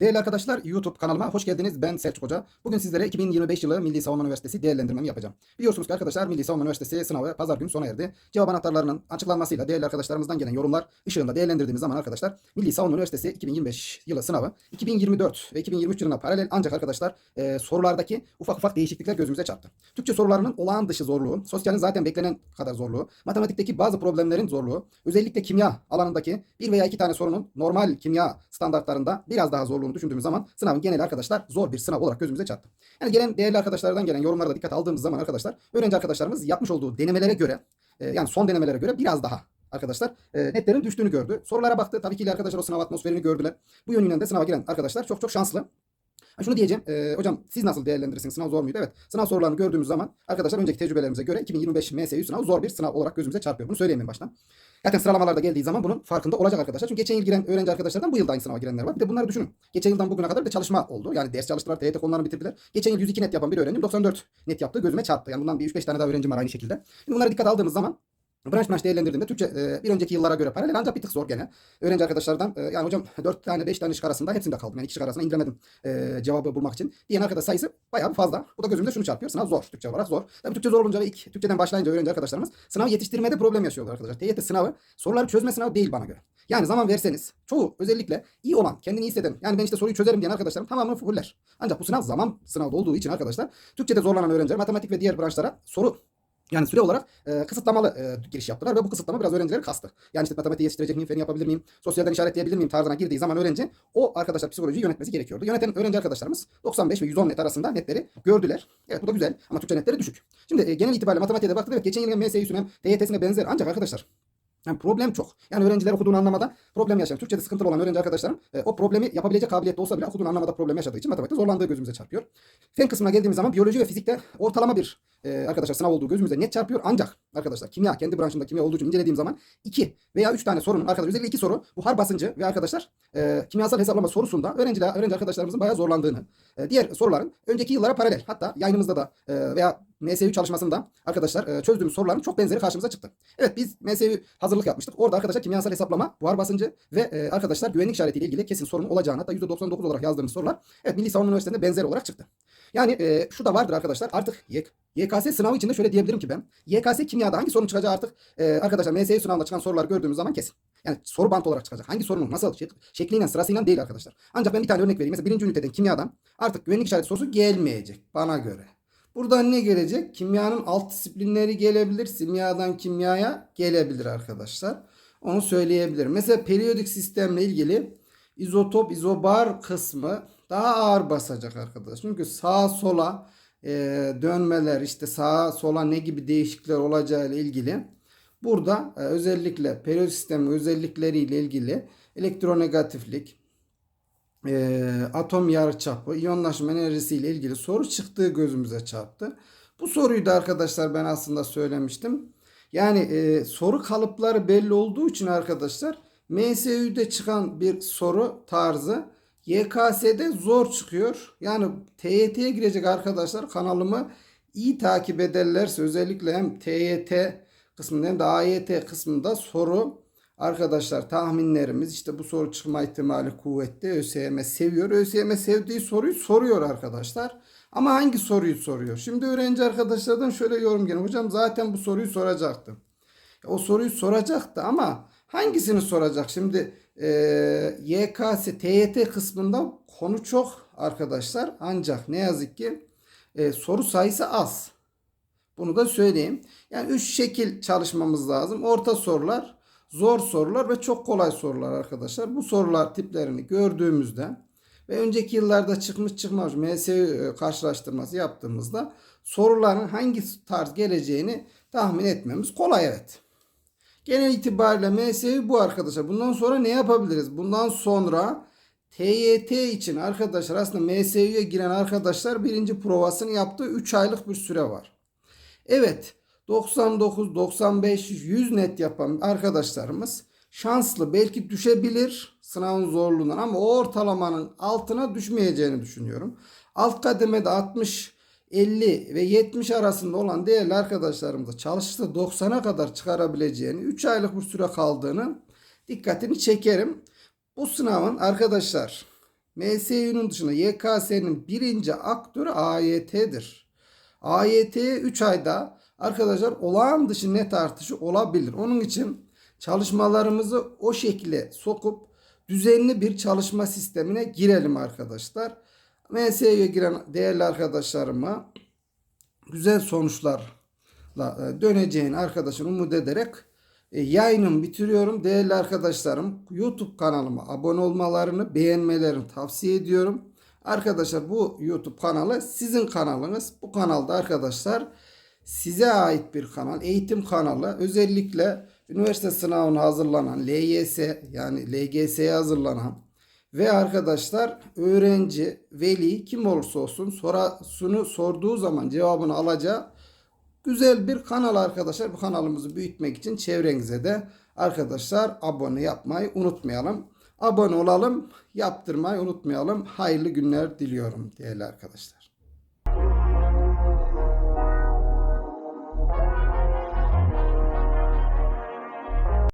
Değerli arkadaşlar YouTube kanalıma hoş geldiniz. Ben Selçuk Hoca. Bugün sizlere 2025 yılı Milli Savunma Üniversitesi değerlendirmemi yapacağım. Biliyorsunuz ki arkadaşlar Milli Savunma Üniversitesi sınavı pazar günü sona erdi. Cevap anahtarlarının açıklanmasıyla değerli arkadaşlarımızdan gelen yorumlar ışığında değerlendirdiğimiz zaman arkadaşlar Milli Savunma Üniversitesi 2025 yılı sınavı 2024 ve 2023 yılına paralel ancak arkadaşlar e, sorulardaki ufak ufak değişiklikler gözümüze çarptı. Türkçe sorularının olağan dışı zorluğu, sosyalin zaten beklenen kadar zorluğu, matematikteki bazı problemlerin zorluğu, özellikle kimya alanındaki bir veya iki tane sorunun normal kimya standartlarında biraz daha zorluğunu düşündüğümüz zaman sınavın geneli arkadaşlar zor bir sınav olarak gözümüze çarptı. Yani gelen değerli arkadaşlardan gelen yorumlara da dikkat aldığımız zaman arkadaşlar öğrenci arkadaşlarımız yapmış olduğu denemelere göre e, yani son denemelere göre biraz daha arkadaşlar e, netlerin düştüğünü gördü. Sorulara baktı. Tabii ki arkadaşlar o sınav atmosferini gördüler. Bu yönüyle de sınava giren arkadaşlar çok çok şanslı. Şunu diyeceğim. e, hocam siz nasıl değerlendirirsiniz? Sınav zor muydu? Evet. Sınav sorularını gördüğümüz zaman arkadaşlar önceki tecrübelerimize göre 2025 MSÜ sınavı zor bir sınav olarak gözümüze çarpıyor. Bunu söyleyeyim en baştan. Zaten sıralamalarda geldiği zaman bunun farkında olacak arkadaşlar. Çünkü geçen yıl giren öğrenci arkadaşlardan bu yılda aynı sınava girenler var. Bir de bunları düşünün. Geçen yıldan bugüne kadar bir çalışma oldu. Yani ders çalıştılar, TYT konularını bitirdiler. Geçen yıl 102 net yapan bir öğrencim 94 net yaptı. Gözüme çarptı. Yani bundan bir 3-5 tane daha öğrencim var aynı şekilde. Şimdi bunlara dikkat aldığımız zaman branş branş değerlendirdiğimde Türkçe e, bir önceki yıllara göre paralel ancak bir tık zor gene. Öğrenci arkadaşlardan e, yani hocam 4 tane 5 tane şık arasında hepsinde kaldım. Yani iki şık arasında indiremedim e, cevabı bulmak için. Diyen arkadaş sayısı bayağı fazla. Bu da gözümde şunu çarpıyor. Sınav zor. Türkçe olarak zor. Tabii Türkçe zor olunca ve ilk Türkçeden başlayınca öğrenci arkadaşlarımız sınav yetiştirmede problem yaşıyorlar arkadaşlar. TYT sınavı soruları çözme sınavı değil bana göre. Yani zaman verseniz çoğu özellikle iyi olan, kendini iyi hisseden yani ben işte soruyu çözerim diyen arkadaşlarım tamamını fuller. Ancak bu sınav zaman sınavda olduğu için arkadaşlar Türkçede zorlanan öğrenciler matematik ve diğer branşlara soru yani süre olarak e, kısıtlamalı e, giriş yaptılar ve bu kısıtlama biraz öğrencileri kastı. Yani işte matematiği yetiştirecek miyim, feni yapabilir miyim, sosyalden işaretleyebilir miyim tarzına girdiği zaman öğrenci o arkadaşlar psikolojiyi yönetmesi gerekiyordu. Yöneten öğrenci arkadaşlarımız 95 ve 110 net arasında netleri gördüler. Evet bu da güzel ama Türkçe netleri düşük. Şimdi e, genel itibariyle matematiğe de baktık. Evet geçen yılın MSÜ'süne hem TYT'sine benzer ancak arkadaşlar yani problem çok. Yani öğrenciler okuduğunu anlamada problem yaşayan, Türkçe'de sıkıntılı olan öğrenci arkadaşlarım e, o problemi yapabilecek kabiliyette olsa bile okuduğunu anlamada problem yaşadığı için matematikte zorlandığı gözümüze çarpıyor. Fen kısmına geldiğimiz zaman biyoloji ve fizikte ortalama bir e, arkadaşlar sınav olduğu gözümüze net çarpıyor. Ancak arkadaşlar kimya, kendi branşımda kimya olduğu için incelediğim zaman 2 veya 3 tane sorunun arkadaşlar özellikle 2 soru buhar basıncı ve arkadaşlar e, kimyasal hesaplama sorusunda öğrenciler, öğrenci arkadaşlarımızın bayağı zorlandığını, e, diğer soruların önceki yıllara paralel hatta yayınımızda da e, veya MSÜ çalışmasında arkadaşlar e, çözdüğümüz soruların çok benzeri karşımıza çıktı. Evet biz MSÜ hazırlık yapmıştık. Orada arkadaşlar kimyasal hesaplama, buhar basıncı ve e, arkadaşlar güvenlik işaretiyle ilgili kesin sorun olacağını hatta %99 olarak yazdığımız sorular evet Milli Savunma Üniversitesi'nde benzer olarak çıktı. Yani e, şu da vardır arkadaşlar artık YK, YKS sınavı içinde şöyle diyebilirim ki ben YKS kimyada hangi sorun çıkacağı artık e, arkadaşlar MSÜ sınavında çıkan soruları gördüğümüz zaman kesin. Yani soru bant olarak çıkacak. Hangi sorunun nasıl şek şekliyle sırasıyla değil arkadaşlar. Ancak ben bir tane örnek vereyim. Mesela birinci üniteden kimyadan artık güvenlik işareti sorusu gelmeyecek bana göre. Buradan ne gelecek? Kimyanın alt disiplinleri gelebilir. Simyadan kimyaya gelebilir arkadaşlar. Onu söyleyebilirim. Mesela periyodik sistemle ilgili izotop, izobar kısmı daha ağır basacak arkadaşlar. Çünkü sağa sola e, dönmeler işte sağa sola ne gibi değişiklikler olacağı ile ilgili burada e, özellikle periyodik sistem özellikleriyle ilgili elektronegatiflik, e, atom yarıçapı, iyonlaşma enerjisi ile ilgili soru çıktığı gözümüze çarptı. Bu soruyu da arkadaşlar ben aslında söylemiştim. Yani e, soru kalıpları belli olduğu için arkadaşlar MSÜ'de çıkan bir soru tarzı YKS'de zor çıkıyor. Yani TYT'ye girecek arkadaşlar kanalımı iyi takip ederlerse özellikle hem TYT kısmında hem de AYT kısmında soru arkadaşlar tahminlerimiz işte bu soru çıkma ihtimali kuvvetli. ÖSYM seviyor. ÖSYM sevdiği soruyu soruyor arkadaşlar. Ama hangi soruyu soruyor? Şimdi öğrenci arkadaşlardan şöyle yorum geliyor. Hocam zaten bu soruyu soracaktı. O soruyu soracaktı ama hangisini soracak? Şimdi e, YKS, TYT kısmında konu çok arkadaşlar. Ancak ne yazık ki e, soru sayısı az. Bunu da söyleyeyim. Yani 3 şekil çalışmamız lazım. Orta sorular, zor sorular ve çok kolay sorular arkadaşlar. Bu sorular tiplerini gördüğümüzde ve önceki yıllarda çıkmış çıkmamış MSÜ karşılaştırması yaptığımızda soruların hangi tarz geleceğini tahmin etmemiz kolay evet. Genel itibariyle MSÜ bu arkadaşlar. Bundan sonra ne yapabiliriz? Bundan sonra TYT için arkadaşlar aslında MSÜ'ye giren arkadaşlar birinci provasını yaptığı 3 aylık bir süre var. Evet 99, 95, 100 net yapan arkadaşlarımız şanslı belki düşebilir sınavın zorluğundan ama o ortalamanın altına düşmeyeceğini düşünüyorum. Alt kademede 60, 50 ve 70 arasında olan değerli arkadaşlarımıza çalışırsa 90'a kadar çıkarabileceğini 3 aylık bir süre kaldığını dikkatini çekerim. Bu sınavın arkadaşlar MSÜ'nün dışında YKS'nin birinci aktörü AYT'dir. AYT'ye 3 ayda arkadaşlar olağan dışı net artışı olabilir. Onun için çalışmalarımızı o şekilde sokup düzenli bir çalışma sistemine girelim arkadaşlar. MS'ye giren değerli arkadaşlarıma güzel sonuçlarla e, döneceğini arkadaşlar umut ederek e, yayınımı bitiriyorum. Değerli arkadaşlarım YouTube kanalıma abone olmalarını, beğenmelerini tavsiye ediyorum. Arkadaşlar bu YouTube kanalı sizin kanalınız. Bu kanalda arkadaşlar size ait bir kanal, eğitim kanalı. Özellikle üniversite sınavına hazırlanan, LYS yani LGS'ye hazırlanan ve arkadaşlar öğrenci, veli kim olursa olsun sorusunu sorduğu zaman cevabını alacağı güzel bir kanal arkadaşlar. Bu kanalımızı büyütmek için çevrenize de arkadaşlar abone yapmayı unutmayalım. Abone olalım, yaptırmayı unutmayalım. Hayırlı günler diliyorum değerli arkadaşlar.